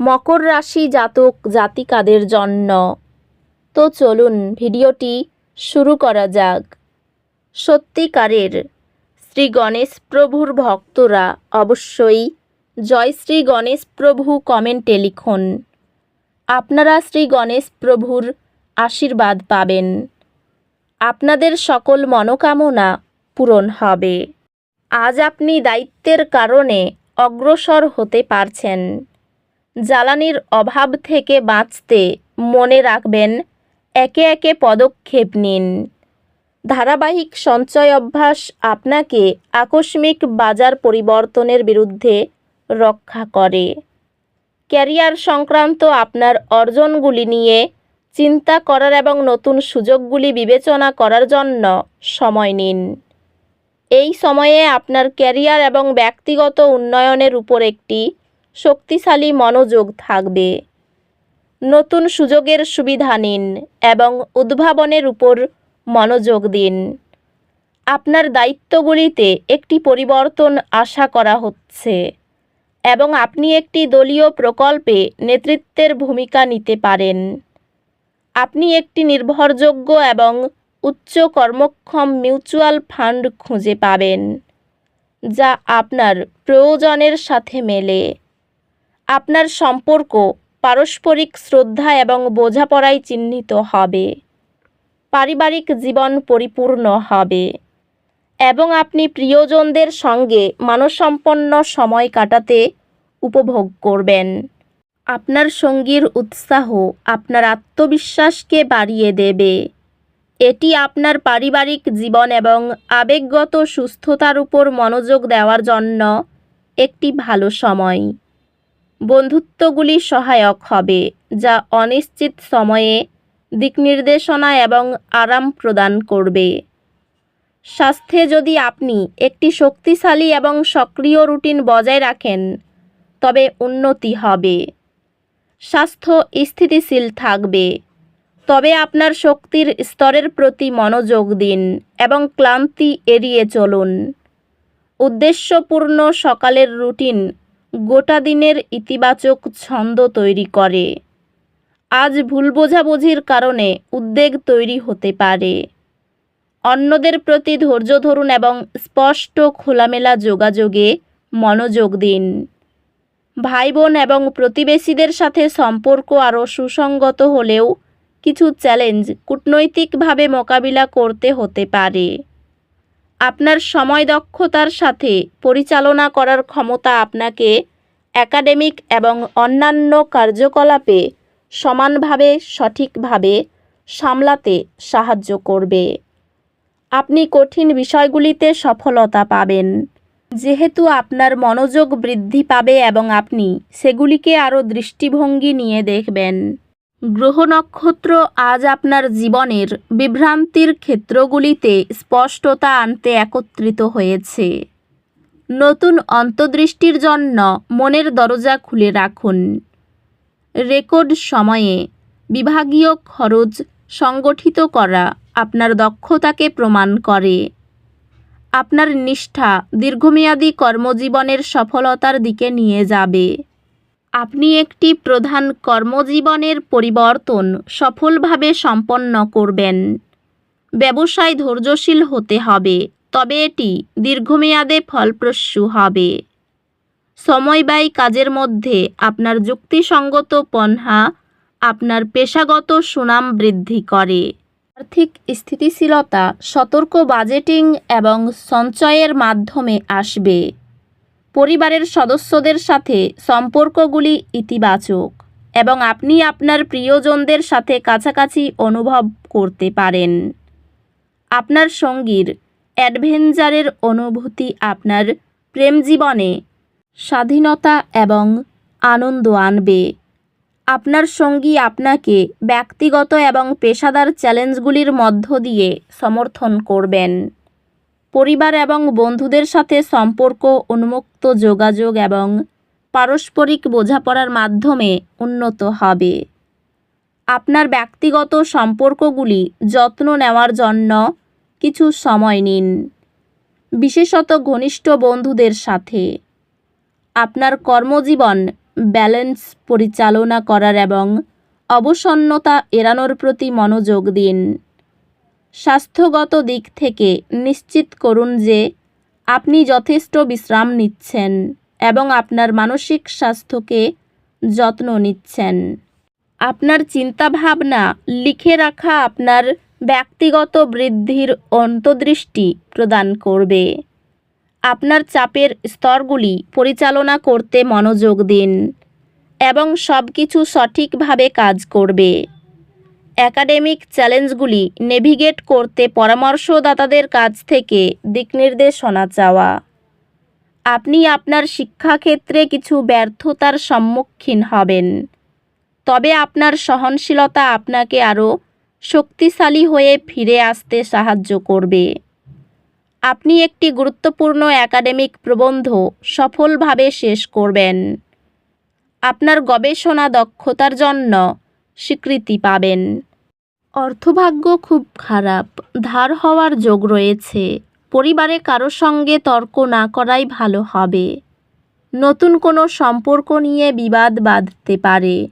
মকর রাশি জাতক, জাতিকাদের জন্য। তো চলুন ভিডিওটি শুরু করা যাক। সত্যিকারের শ্রী গণেশ প্রভুর ভক্তরা অবশ্যই জয় শ্রী গণেশ প্রভু কমেন্টে লিখুন। আপনারা শ্রী গণেশ প্রভুর আশীর্বাদ পাবেন। আপনাদের সকল মনোকামনা পূরণ হবে। আজ আপনি দায়িত্বের কারণে অগ্রসর হতে পারছেন। জ্বালানির অভাব থেকে বাঁচতে মনে রাখবেন, একে একে পদক্ষেপ নিন। ধারাবাহিক সঞ্চয় অভ্যাস আপনাকে আকস্মিক বাজার পরিবর্তনের বিরুদ্ধে রক্ষা করে। ক্যারিয়ার সংক্রান্ত আপনার অর্জনগুলি নিয়ে চিন্তা করার এবং নতুন সুযোগগুলি বিবেচনা করার জন্য সময় নিন। এই সময়ে আপনার ক্যারিয়ার এবং ব্যক্তিগত উন্নয়নের উপর একটি শক্তিশালী মনোযোগ থাকবে। নতুন সুযোগের সুবিধা নিন এবং উদ্ভাবনের উপর মনোযোগ দিন। আপনার দায়িত্বগুলিতে একটি পরিবর্তন আশা করা হচ্ছে এবং আপনি একটি দলীয় প্রকল্পে নেতৃত্বের ভূমিকা নিতে পারেন। আপনি একটি নির্ভরযোগ্য এবং উচ্চ কর্মক্ষম মিউচুয়াল ফান্ড খুঁজে পাবেন, যা আপনার প্রয়োজনের সাথে মেলে। আপনার সম্পর্ক পারস্পরিক শ্রদ্ধা এবং বোঝাপড়ায় চিহ্নিত হবে। পারিবারিক জীবন পরিপূর্ণ হবে। এবং আপনি প্রিয়জনদের সঙ্গে মানসম্পন্ন সময় কাটাতে উপভোগ করবেন। আপনার সঙ্গীর উৎসাহ আপনার আত্মবিশ্বাসকে বাড়িয়ে দেবে। এটি আপনার পারিবারিক জীবন এবং আবেগগত সুস্থতার উপর মনোযোগ দেওয়ার জন্য একটি ভালো সময়। বন্ধুত্বগুলি সহায়ক হবে, যা অনিশ্চিত সময়ে দিক নির্দেশনা এবং আরাম প্রদান করবে। স্বাস্থ্যে যদি আপনি একটি শক্তিশালী এবং সক্রিয় রুটিন বজায় রাখেন, তবে উন্নতি হবে। স্বাস্থ্য স্থিতিশীল থাকবে, তবে আপনার শক্তির স্তরের প্রতি মনোযোগ দিন এবং ক্লান্তি এড়িয়ে চলুন। উদ্দেশ্যপূর্ণ সকালের রুটিন গোটা দিনের ইতিবাচক ছন্দ তৈরি করে। আজ ভুল বোঝাবুঝির কারণে উদ্বেগ তৈরি হতে পারে। অন্যদের প্রতি ধৈর্য ধরুন এবং স্পষ্ট খোলামেলা যোগাযোগে মনোযোগ দিন। ভাই বোন এবং প্রতিবেশীদের সাথে সম্পর্ক আরও সুসংগত হলেও কিছু চ্যালেঞ্জ কূটনৈতিকভাবে মোকাবিলা করতে হতে পারে। আপনার সময় দক্ষতার সাথে পরিচালনা করার ক্ষমতা আপনাকে একাডেমিক এবং অন্যান্য কার্যকলাপে সমানভাবে, সঠিকভাবে সামলাতে সাহায্য করবে। আপনি কঠিন বিষয়গুলিতে সফলতা পাবেন। যেহেতু আপনার মনোযোগ বৃদ্ধি পাবে এবং আপনি সেগুলিকে আরও দৃষ্টিভঙ্গি নিয়ে দেখবেন। গ্রহ নক্ষত্র আজ আপনার জীবনের বিভ্রান্তির ক্ষেত্রগুলিতে স্পষ্টতা আনতে একত্রিত হয়েছে। নতুন অন্তর্দৃষ্টির জন্য মনের দরজা খুলে রাখুন। রেকর্ড সময়ে বিভাগীয় খরচ সংগঠিত করা আপনার দক্ষতাকে প্রমাণ করে। আপনার নিষ্ঠা দীর্ঘমেয়াদী কর্মজীবনের সফলতার দিকে নিয়ে যাবে। আপনি একটি প্রধান কর্মজীবনের পরিবর্তন সফলভাবে সম্পন্ন করবেন। ব্যবসায় ধৈর্যশীল হতে হবে, তবে এটি দীর্ঘমেয়াদে ফলপ্রসূ হবে। সময় ব্যয় কাজের মধ্যে আপনার যুক্তিসঙ্গত পন্হা আপনার পেশাগত সুনাম বৃদ্ধি করে। আর্থিক স্থিতিশীলতা, সতর্ক বাজেটিং এবং সঞ্চয়ের মাধ্যমে আসবে। পরিবারের সদস্যদের সাথে সম্পর্কগুলি ইতিবাচক এবং আপনি আপনার প্রিয়জনদের সাথে কাছাকাছি অনুভব করতে পারেন। আপনার সঙ্গীর অ্যাডভেঞ্চারের অনুভূতি আপনার প্রেম জীবনে স্বাধীনতা এবং আনন্দ আনবে। আপনার সঙ্গী আপনাকে ব্যক্তিগত এবং পেশাদার চ্যালেঞ্জগুলির মধ্য দিয়ে সমর্থন করবেন। পরিবার এবং বন্ধুদের সাথে সম্পর্ক, উন্মুক্ত যোগাযোগ এবং পারস্পরিক বোঝাপড়ার মাধ্যমে উন্নত হবে। আপনার ব্যক্তিগত সম্পর্কগুলি যত্ন নেওয়ার জন্য কিছু সময় নিন। বিশেষত ঘনিষ্ঠ বন্ধুদের সাথে। আপনার কর্মজীবন ব্যালেন্স পরিচালনা করার এবং অবসন্নতা এড়ানোর প্রতি মনোযোগ দিন। স্বাস্থ্যগত দিক থেকে নিশ্চিত করুন যে আপনি যথেষ্ট বিশ্রাম নিচ্ছেন এবং আপনার মানসিক স্বাস্থ্যকে যত্ন নিচ্ছেন। আপনার চিন্তাভাবনা লিখে রাখা আপনার ব্যক্তিগত বৃদ্ধির অন্তর্দৃষ্টি প্রদান করবে। আপনার চাপের স্তরগুলি পরিচালনা করতে মনোযোগ দিন এবং সব কিছু সঠিকভাবে কাজ করবে। একাডেমিক চ্যালেঞ্জগুলি নেভিগেট করতে পরামর্শদাতাদের কাছ থেকে দিকনির্দেশনা চাওয়া। আপনি আপনার শিক্ষাক্ষেত্রে কিছু ব্যর্থতার সম্মুখীন হবেন। তবে আপনার সহনশীলতা আপনাকে আরও শক্তিশালী হয়ে ফিরে আসতে সাহায্য করবে। আপনি একটি গুরুত্বপূর্ণ একাডেমিক প্রবন্ধ সফলভাবে শেষ করবেন। আপনার গবেষণা দক্ষতার জন্য স্বীকৃতি পাবেন। অর্থভাগ্য খুব খারাপ। ধার হওয়ার যোগ রয়েছে। পরিবারে কারও সঙ্গে তর্ক না করাই ভালো হবে। নতুন কোনো সম্পর্ক নিয়ে বিবাদ বাঁধতে পারে।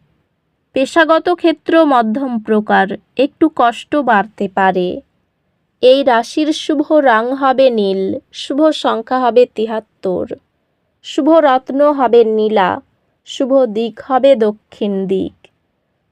পেশাগত ক্ষেত্র মধ্যম প্রকার, একটু কষ্ট বাড়তে পারে। এই রাশির শুভ রং হবে নীল, শুভ সংখ্যা হবে তিহাত্তর। শুভ রত্ন হবে নীলা, শুভ দিক হবে দক্ষিণ দিক।